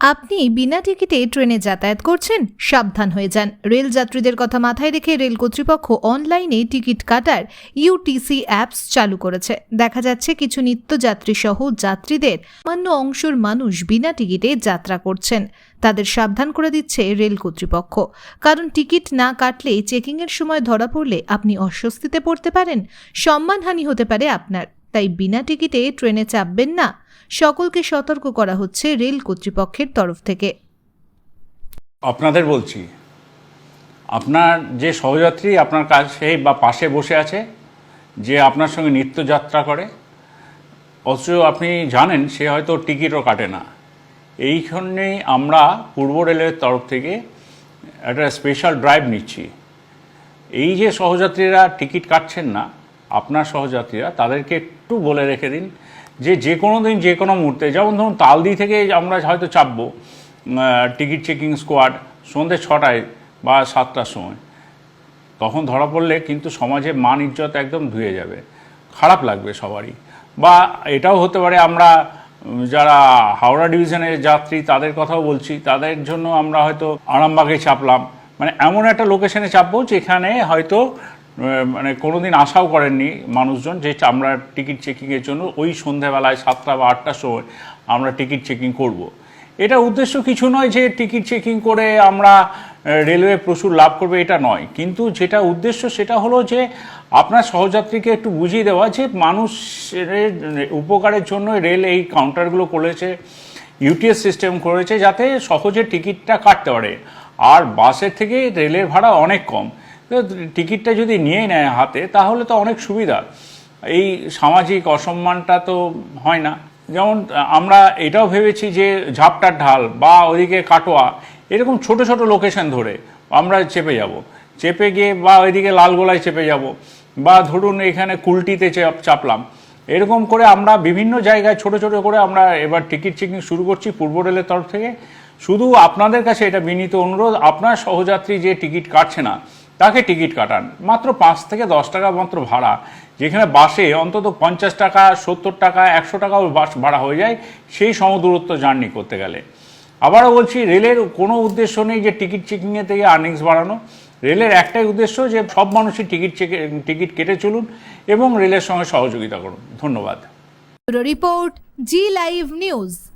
আপনি বিনা টিকিটে ট্রেনে যাতায়াত করছেন, সাবধান হয়ে যান। রেল যাত্রীদের কথা মাথায় রেখে রেল কর্তৃপক্ষ অনলাইনে টিকিট কাটার ইউটিসি অ্যাপস চালু করেছে। দেখা যাচ্ছে কিছু নিত্যযাত্রী সহ যাত্রীদের সামান্য অংশের মানুষ বিনা টিকিটে যাত্রা করছেন। তাদের সাবধান করে দিচ্ছে রেল কর্তৃপক্ষ। কারণ টিকিট না কাটলে চেকিংয়ের সময় ধরা পড়লে আপনি অস্বস্তিতে পড়তে পারেন। সম্মানহানি হতে পারে আপনার। তাই বিনা টিকিটে ট্রেনে চাপবেন না। সকলকে সতর্ক করা হচ্ছে রেল কর্তৃপক্ষের তরফ থেকে। আপনাদের বলছি, আপনার যে সহযাত্রী আপনার কাছে বা পাশে বসে আছে, যে আপনার সঙ্গে নিত্যযাত্রা করে, অথচ আপনি জানেন সে হয়তো টিকিটও কাটে না। এইখানেই আমরা পূর্ব রেলের তরফ থেকে একটা স্পেশাল ড্রাইভ নিচ্ছি। এই যে সহযাত্রীরা টিকিট কাটছেন না আপনার সহযাত্রীরা, তাদেরকে একটু বলে রেখে দিন যে যে কোনো দিন যে কোনো মুহূর্তে, যেমন ধরুন তালদি থেকে আমরা হয়তো চাপবো টিকিট চেকিং স্কোয়াড সন্ধ্যে ছটায় বা সাতটার সময়। তখন ধরা পড়লে কিন্তু সমাজে মান ইজ্জত একদম ধুয়ে যাবে। খারাপ লাগবে সবারই। বা এটাও হতে পারে আমরা যারা হাওড়া ডিভিশনের যাত্রী, তাদের কথাও বলছি, তাদের জন্য আমরা হয়তো আরামবাগে চাপলাম। মানে এমন একটা লোকেশনে চাপবো যেখানে হয়তো মানে কোনোদিন আশাও করেননি মানুষজন যে আমরা টিকিট চেকিংয়ের জন্য ওই সন্ধ্যাবেলায় সাতটা বা আটটার সময় আমরা টিকিট চেকিং করব। এটা উদ্দেশ্য কিছু নয় যে টিকিট চেকিং করে আমরা রেলওয়ে প্রচুর লাভ করবে, এটা নয়। কিন্তু যেটা উদ্দেশ্য সেটা হলো যে আপনার সহযাত্রীকে একটু বুঝিয়ে দেওয়া যে মানুষের উপকারের জন্য রেল এই কাউন্টারগুলো করেছে ইউটিএস সিস্টেম করেছে যাতে সহজে টিকিটটা কাটতে পারে। আর বাসের থেকে রেলের ভাড়া অনেক কম। টিকিটটা যদি নিয়ে নেয় হাতে, তাহলে তো অনেক সুবিধা। এই সামাজিক অসম্মানটা তো হয় না। যেমন, আমরা এটাও ভেবেছি যে ঝাপটার ঢাল বা ওইদিকে কাটোয়া, এরকম ছোট ছোট লোকেশন ধরে আমরা চেপে যাব। চেপে গিয়ে বা ওইদিকে লালগোলায় চেপে যাব। বা ধরুন এখানে কুলটিতে চাপ- চাপলাম। এরকম করে আমরা বিভিন্ন জায়গায় ছোট ছোট করে আমরা এবার টিকিট চেকিং শুরু করছি পূর্ব রেলের তরফ থেকে। শুধু আপনাদের কাছে এটা বিনীত অনুরোধ, আপনার সহযাত্রী যে টিকিট কাটছে না তাকে টিকিট কাটান। মাত্র পাঁচ থেকে দশ টাকা মাত্র ভাড়া। যেখানে বাসে অন্তত পঞ্চাশ টাকা, সত্তর টাকা, একশো টাকাও বাস ভাড়া হয়ে যায়, সেই সমদূরত্ব জার্নি করতে গেলে। আবারও বলছি, রেলের কোনো উদ্দেশ্য নেই যে টিকিট চেকিংয়ে থেকে আর্নিংস বাড়ানো। রেলের একটাই উদ্দেশ্য যে সব মানুষই টিকিট টিকিট কেটে চলুন এবং রেলের সঙ্গে সহযোগিতা করুন। ধন্যবাদ। Report, Zee live news.